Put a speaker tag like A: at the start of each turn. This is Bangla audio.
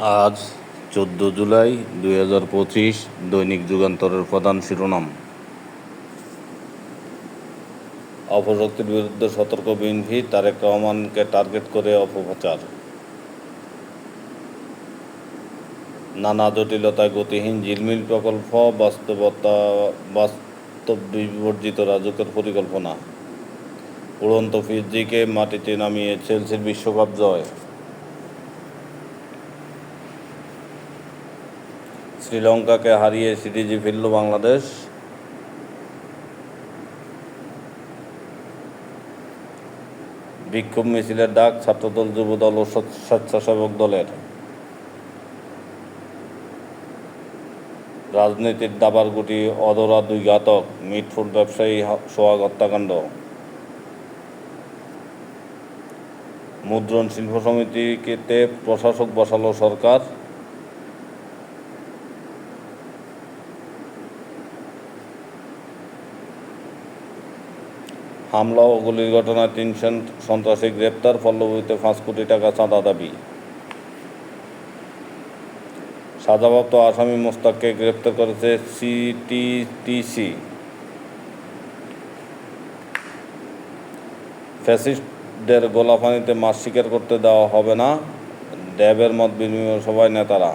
A: আজ চোদ্দ জুলাই দুই হাজার পঁচিশ দৈনিক যুগান্তরের প্রধান শিরোনাম। অপশক্তির বিরুদ্ধে সতর্ক বিএনপি তারেক রহমানকে টার্গেট করে অপপ্রচার। নানা জটিলতায় গতিহীন ঝিলমিল প্রকল্প বাস্তবতা বাস্তব বিবর্জিত রাজকের পরিকল্পনা। উড়ন্ত ফিজিকে মাটিতে নামিয়ে চেলসির বিশ্বকাপ জয়। শ্রীলঙ্কাকে হারিয়ে সিরিজে ফিরল বাংলাদেশ। বিক্ষোভ মিছিলের ডাক ছাত্রদল, যুবদল ও স্বেচ্ছাসেবক দলের। রাজনীতির দাবার গুটি, অধরা দুই ঘাতক মিটফুড ব্যবসায়ী সোহাগ হত্যাকাণ্ড। মুদ্রণ শিল্প সমিতিতে প্রশাসক বসালো সরকার। হামলা ও গুলির ঘটনায় তিন সন্ত্রাসী গ্রেপ্তার পল্লবীতে পাঁচ কোটি টাকা চাঁদা দাবি। সাজাপ্রাপ্ত আসামি মোস্তাককে গ্রেপ্তার করেছে সিটিটিসি ফ্যাসিস্টদের গোলাপানিতে মাছ শিকার করতে দেওয়া হবে না। ড্যাবের মত বিনিময় সভায় নেতারা।